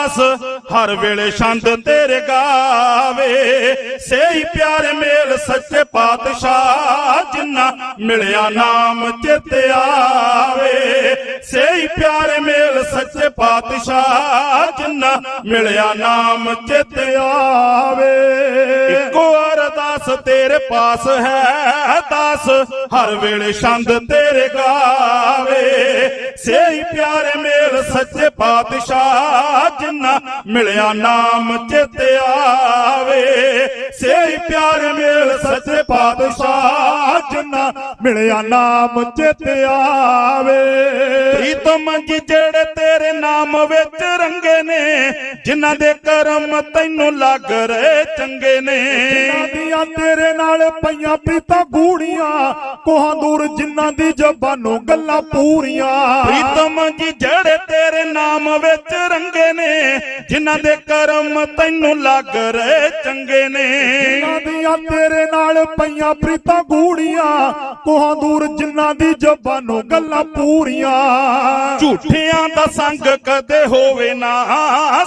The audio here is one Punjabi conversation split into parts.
ਅਰਦਾਸ ਹਰ ਵੇਲੇ ਛੰਦ ਤੇਰੇ ਗਾਵੇ। ਸਹੀ ਪਿਆਰੇ ਮੇਲ ਸੱਚੇ ਪਾਤਸ਼ਾਹ, ਜਿੰਨਾ ਮਿਲਿਆ ਨਾਮ ਚਿਤ ਆਵੇ। ਸਹੀ ਪਿਆਰੇ ਮੇਲ ਸੱਚੇ ਪਾਤਸ਼ਾਹ ਜਿੰਨਾ ਮਿਲਿਆ ਨਾਮ ਚਿਤ ਆਵੇ। ਇੱਕੋ ਅਰਦਾਸ ਤੇਰੇ ਪਾਸ ਹੈ, ਦਾਸ ਹਰ ਵੇਲੇ ਛੰਦ ਤੇਰੇ ਗਾਵੇ। ਸਹੀ ਪਿਆਰੇ ਮੇਲ ਸੱਚੇ ਪਾਤਸ਼ਾਹ ਜਿੰਨਾ ਮਿਲਿਆ ਨਾਮ ਚਿਤ ਆਵੇ। ਸਹੀ ਪਿਆਰੇ ਮੇਲ ਸੱਚੇ ਪਾਤਸ਼ਾਹ ਜਿੰਨਾ ਮਿਲਿਆ ਨਾਮ ਚਿਤ ਆਵੇ। ਪ੍ਰੀਤਮ ਜੀ ਜਿਹੜੇ ਤੇਰੇ ਨਾਮ ਵਿੱਚ ਰੰਗੇ ਨੇ ਜਿਨ੍ਹਾਂ ਦੇ ਕਰਮ ਤੈਨੂੰ ਲੱਗ ਰਹੇ ਚੰਗੇ ਨੇ। ਦੀਆਂ ਤੇਰੇ ਨਾਲ ਪਈਆਂ ਪ੍ਰੀਤਾਂ ਗੂੜੀਆਂ ਕੋਹਾਂ ਦੂਰ ਜਿਨ੍ਹਾਂ ਦੀ ਜ਼ਬਾਨੋਂ ਗੱਲਾਂ ਪੂਰੀਆਂ। ਪ੍ਰੀਤਮ ਜੀ ਜਿਹੜੇ ਤੇਰੇ ਨਾਮ ਵਿੱਚ ਰੰਗੇ ਨੇ ਜਿਨ੍ਹਾਂ ਦੇ ਕਰਮ ਤੈਨੂੰ ਲੱਗ ਰਹੇ ਚੰਗੇ ਨੇ। ਜਿਨ੍ਹਾਂ ਤੇਰੇ ਨਾਲ ਪਈਆਂ ਪ੍ਰੀਤਾਂ ਗੂੜੀਆਂ। ਕੋਹਾਂ ਦੂਰ ਜਿਨ੍ਹਾਂ ਦੀ ਜ਼ਬਾਨੋਂ ਗੱਲਾਂ ਪੂਰੀਆਂ। ਝੂਠਿਆਂ ਦਾ ਸੰਗ ਕਦੇ ਹੋਵੇ ਨਾ,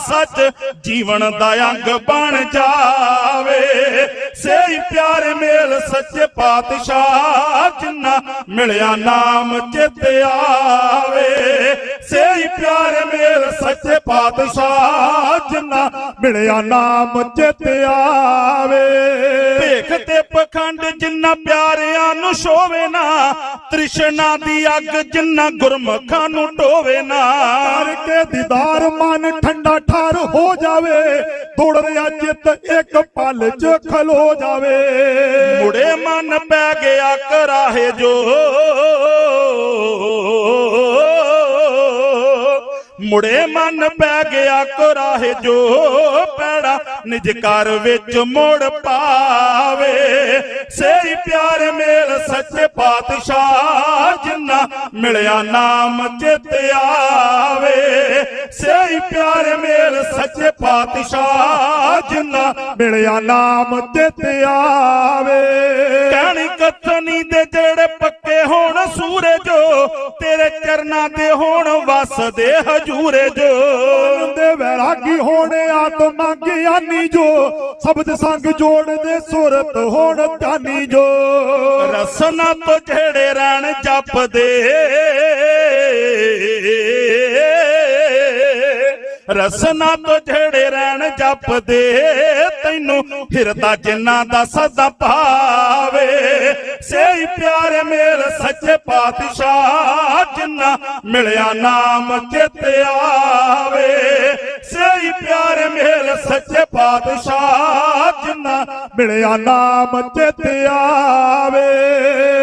ਸੱਚ ਜੀਵਨ ਦਾ ਅੰਗ ਬਣ ਜਾਵੇ। ਸਹੀ ਪਿਆਰੇ ਮੇਲ ਸੱਚੇ ਪਾਤਸ਼ਾਹ, ਜਿੰਨਾ ਮਿਲਿਆ ਨਾਮ ਚਿਤ ਆਵੇ। ਸਹੀ ਪਿਆਰੇ ਮੇਲ ਸੱਚੇ ਪਾਤਸ਼ਾਹ, ਜਿੰਨਾ ਮਿਲਿਆ ਨਾਮ ਚਿਤ ਆਵੇ। ਭੇਖ ਤੇ ਪਖੰਡ ਜਿੰਨਾ ਪਿਆਰਿਆਂ ਨੂੰ ਸ਼ੋਵੇ ਨਾ ਤ੍ਰਿਸ਼ਨਾ ਦੀ ਅੱਗ ਜਿੰਨਾ ਗੁਰਮਖਾਂ ਨੂੰ ਢੋਵੇ ਨਾ। ਕਰਕੇ ਦੀਦਾਰ ਮਨ ਠੰਡਾ ਠਾਰ ਹੋ ਜਾਵੇ ਦੌੜ ਰਿਹਾ ਚਿੱਤ ਇੱਕ ਪਲ ਚ ਖਲੋ ਜਾਵੇ। ਮੁੜੇ ਮਨ ਪੈ ਗਿਆ ਕਰਾਹੇ ਜੋ। ਮੁੜੇ ਮਨ ਪੈ ਗਿਆ ਕਰਾਹੇ ਜੋ ਪੈੜਾ, ਨਿਜ ਘਰ ਵਿੱਚ ਮੋੜ ਪਾਵੇ। ਸਹੀ ਪਿਆਰੇ ਮੇਲ ਸੱਚੇ ਪਾਤਸ਼ਾਹ ਜਿੰਨਾ ਮਿਲਿਆ ਨਾਮ ਚਿਤ ਆਵੇ। ਸਹੀ ਪਿਆਰ ਮੇਲ ਸੱਚੇ ਪਾਤਸ਼ਾਹ ਜਿੰਨਾ ਮਿਲਿਆ ਨਾਮ ਚਿੱਤ ਆਵੇ। ਕਹਿਣੀ ਕਥਨੀ ਦੇ ਜਿਹੜੇ ਹੋਣ ਸੂਰਜੋ ਤੇਰੇ ਚਰਨਾਂ ਦੇ ਹੋਣ ਵਸਦੇ ਹਜੂਰੇ ਜੋ ਦੇ ਵੈਰਾਗੀ ਹੋਣੇ ਆਤਮਾ ਗਿਆਨੀ ਜੋ ਸ਼ਬਦ ਸੰਗ ਜੋੜਦੇ ਸੁਰਤ ਹੋਣ ਧਾਨੀ ਜੋ। ਰਸਨਾ ਤੋਂ ਜਿਹੜੇ ਰਹਿਣ ਜਪਦੇ। ਰਸਨਾ ਤੋਂ ਜਿਹੜੇ ਰਹਿਣ ਜਪਦੇ। ਤੈਨੂੰ ਹਿਰਦਾ ਜਿਨ੍ਹਾਂ ਦਾ ਸਦਾ ਭਾਵੇ ਸਹੀ ਪਿਆਰੇ ਮੇਲ ਸੱਚੇ ਪਾਤਸ਼ਾਹ ਜਿੰਨਾ ਮਿਲਿਆ ਨਾਮ ਚਿਤ ਆਵੇ। ਸਹੀ ਪਿਆਰੇ ਮੇਲ ਸੱਚੇ ਪਾਤਸ਼ਾਹ ਮਿਲਿਆ ਨਾਮ ਚਿੱਤ ਆਵੇ।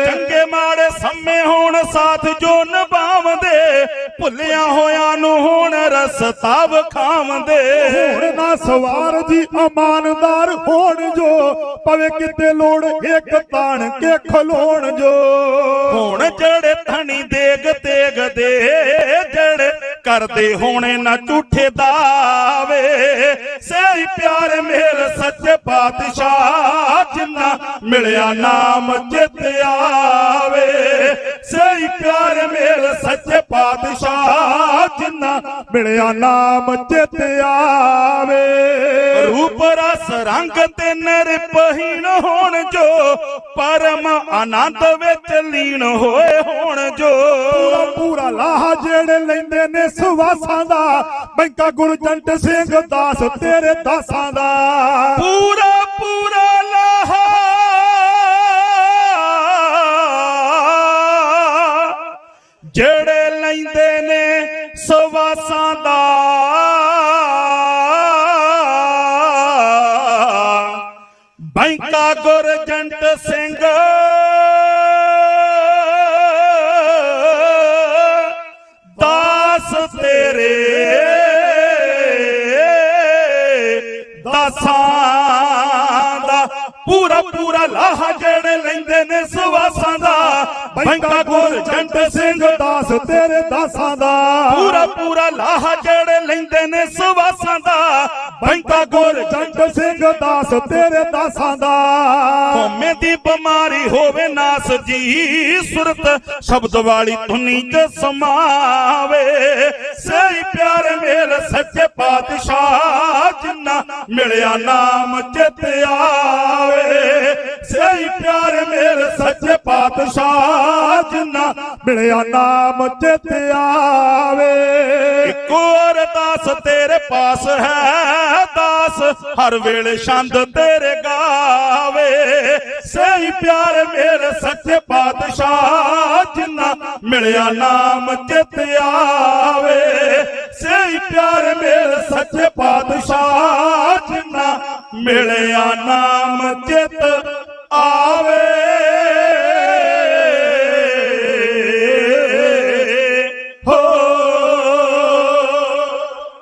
ਚੰਗੇ ਮਾੜੇ ਸੰਮੇ ਹੋਣ ਸਾਥ ਜੋ ਨਿਭਾਵਦੇ ਭੁੱਲਿਆ ਹੋਇਆਂ ਨੂੰ ਹੁਣ ਰਸਤਾ ਵਿਖਾਵਦੇ ਹੁਣ ਨਾ ਸਵਾਰ ਜੀ ਇਮਾਨਦਾਰ ਹੋਣ ਜੋ ਪਵੇ ਕਿਤੇ ਲੋੜ ਇੱਕ ਤਾਣ ਕੇ ਖਲੋਣ ਜੋ। ਹੁਣ ਜਿਹੜੇ ਥਣੀ ਦੇਗ ਤੇਗ ਦੇ ਕਰਦੇ ਹੋਣੇ ਨਾ ਝੂਠੇ ਦਾਵੇ ਸਹੀ ਪਿਆਰ ਮੇਲ ਸੱਚੇ ਪਾਤਸ਼ਾਹ, ਜਿੰਨਾ ਮਿਲਿਆ ਨਾਮ ਚਿਤ ਆਵੇ। ਸਹੀ ਪਿਆਰ ਮੇਲ ਸੱਚੇ ਪਾਤਸ਼ਾਹ, ਜਿੰਨਾ ਮਿਲਿਆ ਨਾਮ ਚਿੱਤ ਆਵੇ। ਰੂਪ ਰਸ ਰੰਗ ਤੇ ਨਿਰਪਹੀਣ ਹੋਣ ਜੋ ਪਰਮ ਆਨੰਦ ਵਿੱਚ ਲੀਨ ਹੋਏ ਹੋਣ ਜੋ। ਪੂਰਾ ਲਾਹਾ ਜਿਹੜੇ ਲੈਂਦੇ ਨੇ ਸੁਵਾਸਾਂ ਦਾ ਬੈਂਕਾ ਗੁਰਜੰਟ ਸਿੰਘ ਦਾਸ ਤੇਰੇ ਦਾਸਾਂ ਦਾ। ਪੂਰਾ ਪੂਰਾ ਲਾਹਾ। ਜਿਹੜੇ ਲੈਂਦੇ ਨੇ ਸਵਾਸਾਂ ਦਾ ਬੈਂਕਾ ਗੁਰਜੰਟ ਸਿੰਘ। ਦਾਸ ਤੇਰੇ, ਦਾਸਾਂ ਦਾ ਪੂਰਾ ਪੂਰਾ ਲਾਹਾ ਜਿਹੜੇ ਲੈਂਦੇ ਨੇ ਸਵਾਸਾਂ ਦਾ। ਬੈਂਕਾ ਗੁਰਜੰਟ ਸਿੰਘ, ਦਾਸ ਤੇਰੇ, ਦਾਸਾਂ ਦਾ ਪੂਰਾ ਪੂਰਾ ਲਾਹਾ ਜਿਹੜੇ ਲੈਂਦੇ ਨੇ ਸਵਾਸਾਂ ਦਾ। ਬੈਂਕਾ ਗੁਰਜੰਟ ਜੰਟ ਸਿੰਘ ਦਾਸ, ਤੇਰੇ ਦਾਸਾਂ ਦਾ। ਹਉਮੈ ਦੀ ਬਿਮਾਰੀ ਹੋਵੇ ਨਾਸ ਜੀ, ਸੁਰਤ ਸ਼ਬਦ ਵਾਲੀ ਧੁਨੀ ਚ ਸਮਾਵੇ। ਸਹੀ ਪਿਆਰ ਮੇਲ ਸੱਚੇ ਪਾਤਸ਼ਾਹ, ਜਿੰਨਾ ਮਿਲਿਆ ਨਾਮ ਚਿਤ ਆਵੇ। ਸਹੀ ਪਿਆਰ ਮੇਲ ਸੱਚੇ ਪਾਤਸ਼ਾਹ, ਜਿੰਨਾ ਮਿਲਿਆ ਨਾਮ ਚਿਤ ਆਵੇ। ਅਰਦਾਸ ਤੇਰੇ ਪਾਸ ਹੈ, ਦਾਸ ਹਰ ਵੇਲੇ ਛੰਦ ਤੇਰੇ ਗਾਵੇ। ਸਹੀ ਪਿਆਰ ਮੇਰੇ ਸੱਚੇ ਪਾਤਸ਼ਾਹ, ਜਿੰਨਾ ਮਿਲਿਆ ਨਾਮ ਚਿਤ ਆਵੇ। ਸਹੀ ਪਿਆਰ ਮੇਰੇ ਸੱਚੇ ਪਾਤਸ਼ਾਹ, ਜਿੰਨਾ ਮਿਲਿਆ ਨਾਮ